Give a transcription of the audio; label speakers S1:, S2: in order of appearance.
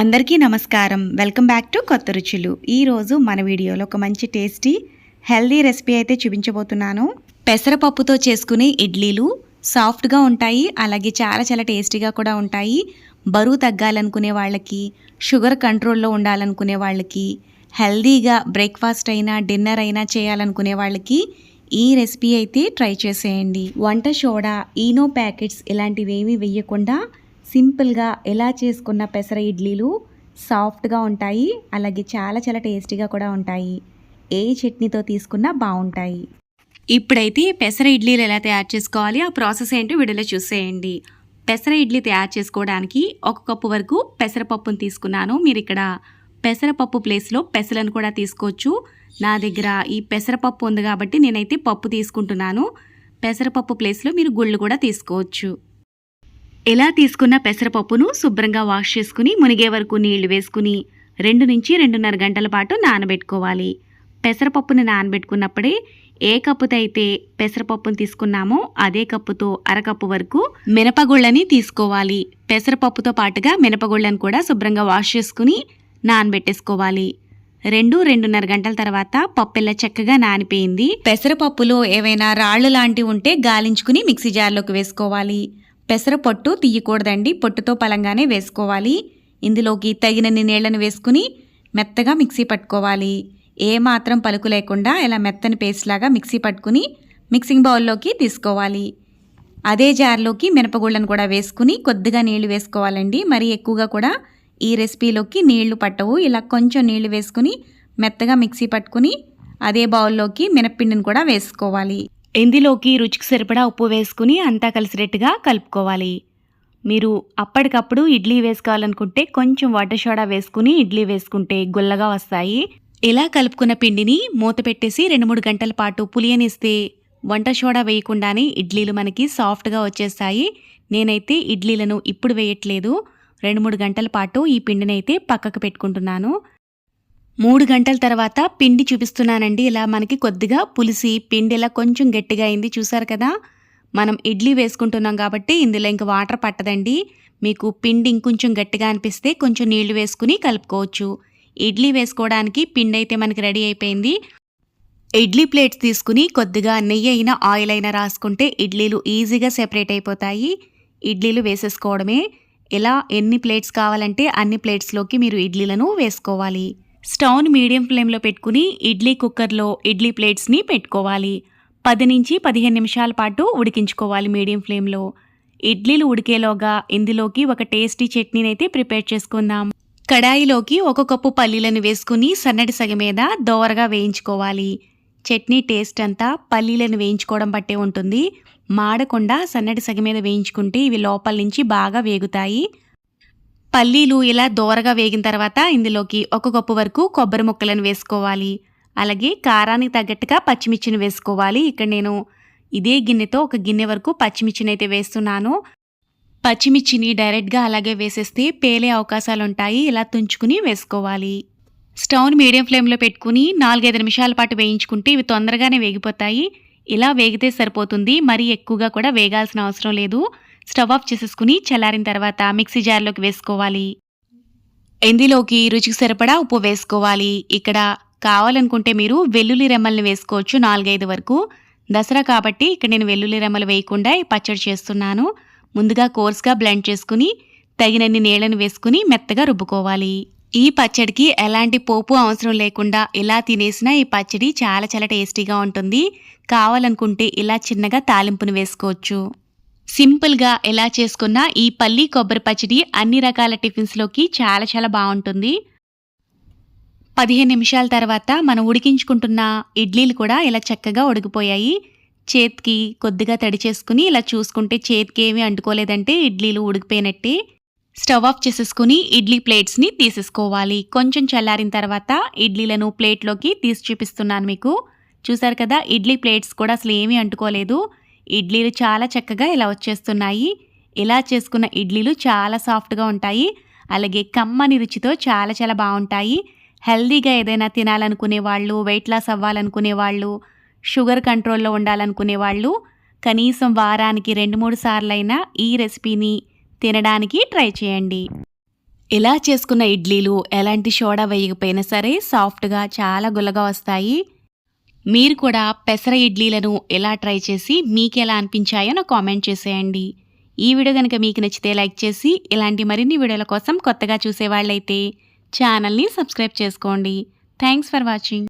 S1: అందరికీ నమస్కారం. Welcome back to కొత్త రుచులు. ఈరోజు మన వీడియోలో ఒక మంచి టేస్టీ హెల్దీ రెసిపీ అయితే చూపించబోతున్నాను. పెసరపప్పుతో చేసుకునే ఇడ్లీలు సాఫ్ట్గా ఉంటాయి అలాగే చాలా చాలా టేస్టీగా కూడా ఉంటాయి. బరువు తగ్గాలనుకునే వాళ్ళకి షుగర్ కంట్రోల్లో ఉండాలనుకునే వాళ్ళకి హెల్దీగా బ్రేక్ఫాస్ట్ అయినా డిన్నర్ అయినా చేయాలనుకునే వాళ్ళకి ఈ రెసిపీ అయితే ట్రై చేసేయండి. వంట సోడా ఈనో ప్యాకెట్స్ ఇలాంటివి ఏమీ వేయకుండా సింపుల్గా ఎలా చేసుకున్న పెసర ఇడ్లీలు సాఫ్ట్గా ఉంటాయి అలాగే చాలా చాలా టేస్టీగా కూడా ఉంటాయి. ఏ చట్నీతో తీసుకున్నా బాగుంటాయి ఇప్పుడైతే పెసర ఇడ్లీలు ఎలా తయారు చేసుకోవాలి ఆ ప్రాసెస్ ఏంటో వీడియోలో చూసేయండి. పెసర ఇడ్లీ తయారు చేసుకోవడానికి ఒక కప్పు వరకు పెసరపప్పును తీసుకున్నాను. మీరు ఇక్కడ పెసరపప్పు ప్లేస్లో పెసలను కూడా తీసుకోవచ్చు. నా దగ్గర ఈ పెసరపప్పు ఉంది కాబట్టి నేనైతే పప్పు తీసుకుంటున్నాను. పెసరపప్పు ప్లేస్లో మీరు గుళ్ళు కూడా తీసుకోవచ్చు. ఎలా తీసుకున్న పెసరపప్పును శుభ్రంగా వాష్ చేసుకుని మునిగే వరకు నీళ్ళు వేసుకుని రెండు నుంచి రెండున్నర గంటల పాటు నానబెట్టుకోవాలి. పెసరపప్పును నానబెట్టుకున్నప్పుడే ఏ కప్పుతో అయితే పెసరపప్పును తీసుకున్నామో అదే కప్పుతో అరకప్పు వరకు మినపగుళ్ళని తీసుకోవాలి. పెసరపప్పుతో పాటుగా మినపగుళ్ళను కూడా శుభ్రంగా వాష్ చేసుకుని నానబెట్టేసుకోవాలి. రెండు రెండున్నర గంటల తర్వాత పప్పు చక్కగా నానిపోయింది. పెసరపప్పులో ఏవైనా రాళ్ళు లాంటివి ఉంటే గాలించుకుని మిక్సీ జార్లోకి వేసుకోవాలి. పెసరపొట్టు తీయకూడదండి. పొట్టుతో పలంగానే వేసుకోవాలి. ఇందులోకి తగినన్ని నీళ్ళను వేసుకుని మెత్తగా మిక్సీ పట్టుకోవాలి. ఏ మాత్రం పలుకు లేకుండా ఇలా మెత్తని పేస్ట్ లాగా మిక్సీ పట్టుకుని మిక్సింగ్ బౌల్లోకి తీసుకోవాలి. అదే జార్లోకి మినపగుళ్ళను కూడా వేసుకుని కొద్దిగా నీళ్ళు వేసుకోవాలండి. మరి ఎక్కువగా కూడా ఈ రెసిపీలోకి నీళ్ళు పట్టవు. ఇలా కొంచెం నీళ్ళు వేసుకుని మెత్తగా మిక్సీ పట్టుకుని అదే బౌల్లోకి మినప్పిండిని కూడా వేసుకోవాలి. ఎందిలోకి రుచికి సరిపడా ఉప్పు వేసుకుని అంతా కలిసినట్టుగా కలుపుకోవాలి. మీరు అప్పటికప్పుడు ఇడ్లీ వేసుకోవాలనుకుంటే కొంచెం వాటర్ సోడా వేసుకుని ఇడ్లీ వేసుకుంటే గుల్లగా వస్తాయి. ఇలా కలుపుకున్న పిండిని మూత పెట్టేసి రెండు మూడు గంటల పాటు పులియనిస్తే వంట సోడా వేయకుండానే ఇడ్లీలు మనకి సాఫ్ట్గా వచ్చేస్తాయి. నేనైతే ఇడ్లీలను ఇప్పుడు వేయట్లేదు. రెండు మూడు గంటల పాటు ఈ పిండిని అయితే పక్కకు పెట్టుకుంటున్నాను. మూడు గంటల తర్వాత పిండి చూపిస్తున్నానండి. ఇలా మనకి కొద్దిగా పులిసి పిండి ఇలా కొంచెం గట్టిగా అయింది. చూసారు కదా? మనం ఇడ్లీ వేసుకుంటున్నాం కాబట్టి ఇందులో ఇంక వాటర్ పట్టదండి. మీకు పిండి ఇంకొంచెం గట్టిగా అనిపిస్తే కొంచెం నీళ్ళు వేసుకుని కలుపుకోవచ్చు. ఇడ్లీ వేసుకోవడానికి పిండి అయితే మనకి రెడీ అయిపోయింది. ఇడ్లీ ప్లేట్స్ తీసుకుని కొద్దిగా నెయ్యి అయినా ఆయిల్ అయినా రాసుకుంటే ఇడ్లీలు ఈజీగా సెపరేట్ అయిపోతాయి. ఇడ్లీలు వేసేసుకోవడమే. ఇలా ఎన్ని ప్లేట్స్ కావాలంటే అన్ని ప్లేట్స్లోకి మీరు ఇడ్లీలను వేసుకోవాలి. స్టవ్ని మీడియం ఫ్లేమ్లో పెట్టుకుని ఇడ్లీ కుక్కర్లో ఇడ్లీ ప్లేట్స్ని పెట్టుకోవాలి. పది నుంచి పదిహేను నిమిషాల పాటు ఉడికించుకోవాలి మీడియం ఫ్లేమ్లో. ఇడ్లీలు ఉడికేలోగా ఇందులోకి ఒక టేస్టీ చట్నీని అయితే ప్రిపేర్ చేసుకుందాం. కడాయిలోకి ఒక కప్పు పల్లీలను వేసుకుని సన్నటి సగ మీద దోరగా వేయించుకోవాలి. చట్నీ టేస్ట్ అంతా పల్లీలను వేయించుకోవడం బట్టే ఉంటుంది. మాడకుండా సన్నటి సగ మీద వేయించుకుంటే ఇవి లోపల నుంచి బాగా వేగుతాయి. పల్లీలు ఇలా దోరగా వేగిన తర్వాత ఇందులోకి ఒక కప్పు వరకు కొబ్బరి ముక్కలను వేసుకోవాలి. అలాగే కారానికి తగ్గట్టుగా పచ్చిమిర్చిని వేసుకోవాలి. ఇక్కడ నేను ఇదే గిన్నెతో ఒక గిన్నె వరకు పచ్చిమిర్చిని అయితే వేస్తున్నాను. పచ్చిమిర్చిని డైరెక్ట్గా అలాగే వేసేస్తే పేలే అవకాశాలు ఉంటాయి ఇలా తుంచుకుని వేసుకోవాలి. స్టవ్ని మీడియం ఫ్లేమ్లో పెట్టుకుని నాలుగైదు నిమిషాల పాటు వేయించుకుంటే ఇవి తొందరగానే వేగిపోతాయి. ఇలా వేగితే సరిపోతుంది. మరీ ఎక్కువగా కూడా వేగాల్సిన అవసరం లేదు. స్టవ్ ఆఫ్ చేసేసుకుని చల్లారిన తర్వాత మిక్సీ జార్లోకి వేసుకోవాలి. ఇందులోకి రుచికి సరిపడా ఉప్పు వేసుకోవాలి. ఇక్కడ కావాలనుకుంటే మీరు వెల్లుల్లి రెమ్మల్ని వేసుకోవచ్చు నాలుగైదు వరకు. దసరా కాబట్టి ఇక్కడ నేను వెల్లుల్లి రెమ్మలు వేయకుండా పచ్చడి చేస్తున్నాను. ముందుగా కోర్స్గా బ్లెండ్ చేసుకుని తగినన్ని నీళ్ళని వేసుకుని మెత్తగా రుబ్బుకోవాలి. ఈ పచ్చడికి ఎలాంటి పోపు అవసరం లేకుండా ఇలా తినేసినా ఈ పచ్చడి చాలా చాలా టేస్టీగా ఉంటుంది. కావాలనుకుంటే ఇలా చిన్నగా తాలింపును వేసుకోవచ్చు. సింపుల్గా ఎలా చేసుకున్న ఈ పల్లి కొబ్బరి పచ్చడి అన్ని రకాల టిఫిన్స్లోకి చాలా చాలా బాగుంటుంది. పదిహేను నిమిషాల తర్వాత మనం ఉడికించుకుంటున్న ఇడ్లీలు కూడా ఇలా చక్కగా ఉడికిపోయాయి. చేతికి కొద్దిగా తడి చేసుకుని ఇలా చూసుకుంటే చేతికి ఏమీ అంటుకోలేదంటే ఇడ్లీలు ఉడికిపోయినట్టే. స్టవ్ ఆఫ్ చేసేసుకుని ఇడ్లీ ప్లేట్స్ని తీసేసుకోవాలి. కొంచెం చల్లారిన తర్వాత ఇడ్లీలను ప్లేట్లోకి తీసి చూపిస్తున్నాను మీకు. చూసారు కదా ఇడ్లీ ప్లేట్స్ కూడా అసలు ఏమీ అంటుకోలేదు. ఇడ్లీలు చాలా చక్కగా ఇలా వచ్చేస్తున్నాయి. ఇలా చేసుకున్న ఇడ్లీలు చాలా సాఫ్ట్గా ఉంటాయి. అలాగే కమ్మని రుచితో చాలా చాలా బాగుంటాయి. హెల్దీగా ఏదైనా తినాలనుకునే వాళ్ళు వెయిట్ లాస్ అవ్వాలనుకునే వాళ్ళు షుగర్ కంట్రోల్లో ఉండాలనుకునే వాళ్ళు కనీసం వారానికి రెండు మూడు సార్లైనా ఈ రెసిపీని తినడానికి ట్రై చేయండి. ఇలా చేసుకున్న ఇడ్లీలు ఎలాంటి సోడా వేయకపోయినా సరే సాఫ్ట్గా చాలా గుల్లగా వస్తాయి. మీరు కూడా పెసర ఇడ్లీలను ఎలా ట్రై చేసి మీకు ఎలా అనిపించాయో నాకు కామెంట్ చేసేయండి. ఈ వీడియో కనుక మీకు నచ్చితే లైక్ చేసి ఇలాంటి మరిన్ని వీడియోల కోసం కొత్తగా చూసేవాళ్ళైతే ఛానల్ని సబ్స్క్రైబ్ చేసుకోండి. Thanks for watching.